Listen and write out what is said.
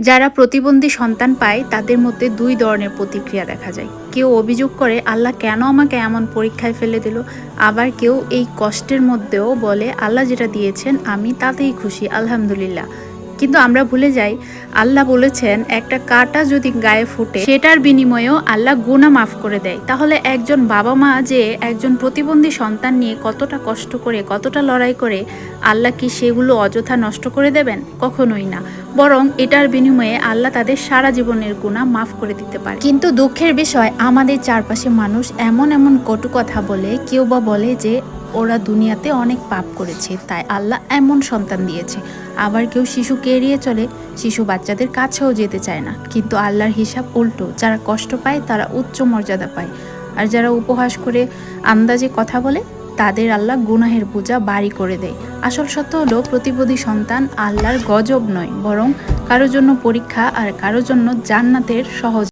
যারা প্রতিবন্ধী সন্তান পায়, তাদের মধ্যে দুই ধরনের প্রতিক্রিয়া দেখা যায়। কেউ অভিযোগ করে, আল্লাহ কেন আমাকে এমন পরীক্ষায় ফেলে দিল? আবার কেউ এই কষ্টের মধ্যেও বলে, আল্লাহ যেটা দিয়েছেন, আমি তাতেই খুশি, আলহামদুলিল্লাহ। কিন্তু আমরা ভুলে যাই, আল্লাহ বলেছেন, একটা কাঁটা যদি গায়ে ফুটে, সেটার বিনিময়েও আল্লাহ গুণা মাফ করে দেয়। তাহলে একজন বাবা মা যে একজন প্রতিবন্ধী সন্তান নিয়ে কতটা কষ্ট করে, কতটা লড়াই করে, আল্লাহ কি সেগুলো অযথা নষ্ট করে দেবেন? কখনোই না। বরং এটার বিনিময়ে আল্লাহ তাদের সারা জীবনের গুণা মাফ করে দিতে পারে। কিন্তু দুঃখের বিষয়, আমাদের চারপাশে মানুষ এমন এমন কটু কথা বলে, কেউ বা বলে যে ওরা দুনিয়াতে অনেক পাপ করেছে, তাই আল্লাহ এমন সন্তান দিয়েছে। আবার কেউ শিশুকে এড়িয়ে চলে, শিশু বাচ্চাদের কাছেও যেতে চায় না। কিন্তু আল্লাহর হিসাব উল্টো, যারা কষ্ট পায় তারা উচ্চ মর্যাদা পায়। আর যারা উপহাস করে আন্দাজে কথা বলে, তাদের আল্লাহ গুনাহের পূজা বাড়ি করে দেয়। আসল সত্য হলো প্রতিপদী সন্তান আল্লাহর গজব নয়, বরং কারোর জন্য পরীক্ষা আর কারোর জন্য জান্নাতের সহজ